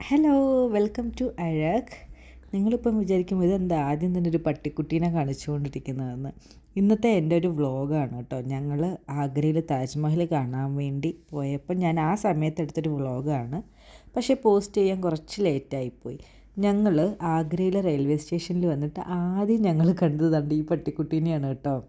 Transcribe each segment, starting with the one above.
Hello welcome to അഴക് നിങ്ങളിപ്പം വിചാരിക്കും ഇതെന്താ? ആദ്യം തന്നെ ഒരു പട്ടിക്കുട്ടീനെ കാണിച്ചുകൊണ്ടിരിക്കുന്നതെന്ന്. ഇന്നത്തെ എന്റെ ഒരു വ്ളോഗാണ് കേട്ടോ. ഞങ്ങൾ ആഗ്രയിൽ താജ്മഹൽ കാണാൻ വേണ്ടി പോയപ്പോൾ ഞാൻ ആ സമയത്ത് എടുത്തൊരു വ്ളോഗാണ്. പക്ഷേ പോസ്റ്റ് ചെയ്യാൻ കുറച്ച് ലേറ്റായിപ്പോയി. ഞങ്ങൾ ആഗ്രയിലെ റെയിൽവേ സ്റ്റേഷനിൽ വന്നിട്ട് ആദ്യം ഞങ്ങൾ കണ്ടത് ഈ പട്ടിക്കുട്ടീനെയാണ് കേട്ടോ.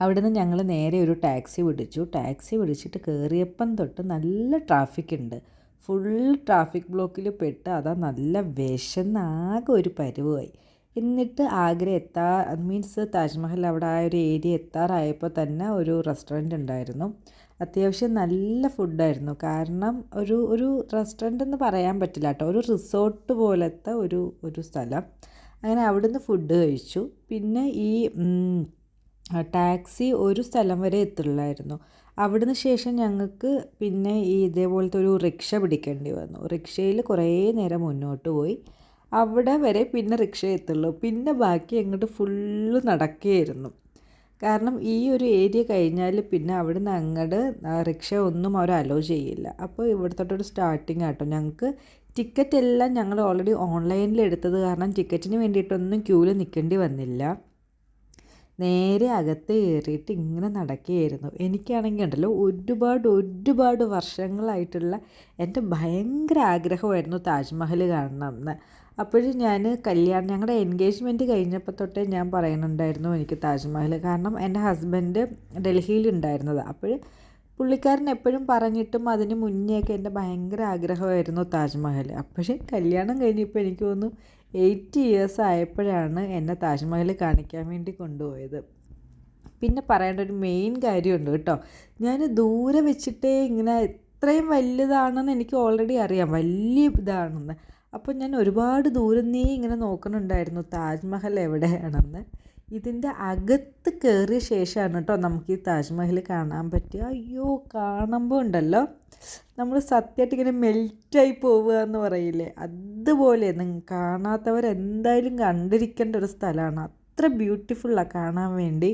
അവിടുന്ന് ഞങ്ങൾ നേരെ ഒരു ടാക്സി പിടിച്ചു ടാക്സി പിടിച്ചിട്ട് കയറിയപ്പം തൊട്ട് നല്ല ട്രാഫിക് ഉണ്ട് ഫുൾ ട്രാഫിക് ബ്ലോക്കിൽ പെട്ട് അതാ നല്ല വിശന്നാകെ ഒരു പരുവായി. എന്നിട്ട് ആഗ്ര എത്താ മീൻസ് താജ്മഹൽ അവിടെ ആ ഒരു ഏരിയ എത്താറായപ്പോൾ തന്നെ ഒരു റെസ്റ്റോറന്റ് ഉണ്ടായിരുന്നു. അത്യാവശ്യം നല്ല ഫുഡായിരുന്നു കാരണം ഒരു ഒരു റെസ്റ്റോറന്റ് എന്ന് പറയാൻ പറ്റില്ല കേട്ടോ. ഒരു റിസോർട്ട് പോലത്തെ ഒരു ഒരു സ്ഥലം. അങ്ങനെ അവിടുന്ന് ഫുഡ് കഴിച്ചു. പിന്നെ ഈ ടാക്സി ഒരു സ്ഥലം വരെ എത്തുള്ളായിരുന്നു. അവിടുന്ന് ശേഷം ഞങ്ങൾക്ക് പിന്നെ ഈ ഇതേപോലത്തെ ഒരു റിക്ഷ പിടിക്കേണ്ടി വന്നു. റിക്ഷയിൽ കുറേ നേരം മുന്നോട്ട് പോയി. അവിടെ വരെ പിന്നെ റിക്ഷ എത്തുള്ളൂ. പിന്നെ ബാക്കി അങ്ങോട്ട് ഫുള്ള് നടക്കുകയായിരുന്നു കാരണം ഈ ഒരു ഏരിയ കഴിഞ്ഞാൽ പിന്നെ അവിടുന്ന് അങ്ങോട്ട് റിക്ഷ ഒന്നും അവർ അലോ ചെയ്യില്ല. അപ്പോൾ ഇവിടുത്തോട്ടൊരു സ്റ്റാർട്ടിങ് ആട്ടോ. ഞങ്ങൾക്ക് ടിക്കറ്റ് എല്ലാം ഞങ്ങൾ ഓൾറെഡി ഓൺലൈനിൽ എടുത്തത് കാരണം ടിക്കറ്റിന് വേണ്ടിയിട്ടൊന്നും ക്യൂവിൽ നിൽക്കേണ്ടി വന്നില്ല. നേരെ അകത്ത് കയറിയിട്ട് ഇങ്ങനെ നടക്കുകയായിരുന്നു. എനിക്കാണെങ്കിൽ ഉണ്ടല്ലോ ഒരുപാട് ഒരുപാട് വർഷങ്ങളായിട്ടുള്ള എന്റെ ഭയങ്കര ആഗ്രഹമായിരുന്നു താജ്മഹൽ കാണണം എന്ന്. അപ്പോഴും ഞാൻ കല്യാണം ഞങ്ങളുടെ എൻഗേജ്മെന്റ് കഴിഞ്ഞപ്പോൾ തൊട്ടേ ഞാൻ പറയുന്നുണ്ടായിരുന്നു എനിക്ക് താജ്മഹൽ കാരണം എന്റെ ഹസ്ബൻഡ് ഡൽഹിയിൽ ഉണ്ടായിരുന്നത്. അപ്പോൾ പുള്ളിക്കാരൻ എപ്പോഴും പറഞ്ഞിട്ടും അതിന് മുന്നേയൊക്കെ എന്റെ ഭയങ്കര ആഗ്രഹമായിരുന്നു താജ്മഹൽ. അപ്പോഴേ കല്യാണം കഴിഞ്ഞപ്പോൾ എനിക്ക് തോന്നുന്നു എയ്റ്റ് ഇയേഴ്സ് ആയപ്പോഴാണ് എന്നെ താജ്മഹൽ കാണിക്കാൻ വേണ്ടി കൊണ്ടുപോയത്. പിന്നെ പറയേണ്ട ഒരു മെയിൻ കാര്യമുണ്ട് കേട്ടോ. ഞാൻ ദൂരെ വെച്ചിട്ടേ ഇങ്ങനെ ഇത്രയും വലുതാണെന്ന് എനിക്ക് ഓൾറെഡി അറിയാം. വലിയ ഇതാണെന്ന്. അപ്പോൾ ഞാൻ ഒരുപാട് ദൂരം നീ ഇങ്ങനെ നോക്കുന്നുണ്ടായിരുന്നു താജ്മഹൽ എവിടെയാണെന്ന്. ഇതിന്റെ അകത്ത് കയറിയ ശേഷമാണ് കേട്ടോ നമുക്ക് ഈ താജ്മഹൽ കാണാൻ പറ്റുക അയ്യോ കാണുമ്പോൾ ഉണ്ടല്ലോ. നമ്മൾ സത്യമായിട്ട് ഇങ്ങനെ മെൽറ്റായി പോവുക എന്ന് പറയില്ലേ? അതുപോലെ കാണാത്തവർ എന്തായാലും കണ്ടിരിക്കേണ്ട ഒരു സ്ഥലമാണ്. അത്ര ബ്യൂട്ടിഫുള്ളാണ് കാണാൻ വേണ്ടി.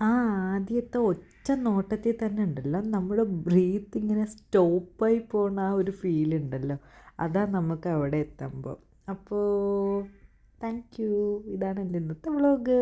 ആ ആദ്യത്തെ ഒറ്റ നോട്ടത്തിൽ തന്നെ ഉണ്ടല്ലോ. നമ്മുടെ ബ്രീത്ത് ഇങ്ങനെ സ്റ്റോപ്പായി പോകുന്ന ആ ഒരു ഫീൽ ഉണ്ടല്ലോ. അതാ നമുക്ക് അവിടെ എത്തുമ്പോൾ അപ്പോൾ താങ്ക് യു. ഇതാണ് എന്റെ ഇന്നത്തെ വ്ളോഗ്.